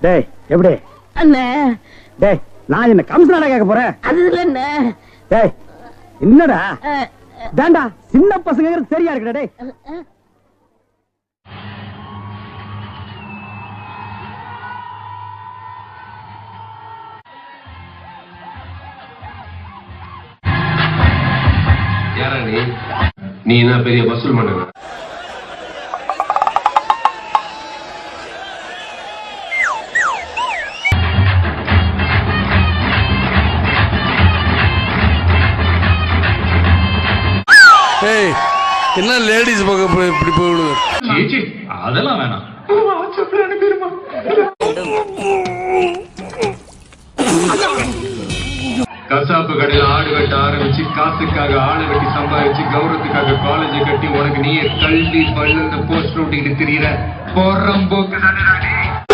டேய் எப்படி? அண்ணே. டேய் நான் என்ன கம்சனாடா கேட்க போறேன் அது இல்ல டேய் என்னடா? வேண்டா சின்ன பசங்க சரியா இருக்குடா டேய். யாரா நீ? நீ என்ன பெரிய வசூல் பண்ணுங்க ஏய் என்ன லேடிஸ் பக்கம் போய் இப்படி போய் அதெல்லாம் வேணாம். கசாப்பு கடையில ஆடு வெட்ட ஆரம்பிச்சு காசுக்காக ஆளு வெட்டி சம்பாதிச்சு கௌரவத்துக்காக காலேஜ் கட்டி உனக்கு நீயே கல்வி பல்லுந்த போஸ்ட் ஓட்டிக்கிட்டு திரியிற. போறம்போக்கு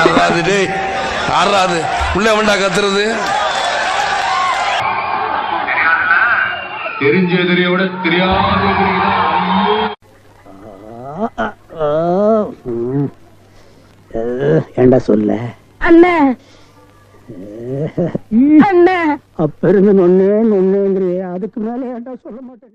ஆறாது டேய் ஆறாது. உள்ள வேண்டா கத்துறது? தெரிஞ்ச எதிரியோட தெரியாத. ஏண்டா சொல்ல? அண்ணே. அண்ணே. அப்ப இருந்து நொன்னே நொன்னேங்கிறியே. அதுக்கு மேல ஏண்டா சொல்ல மாட்டேன்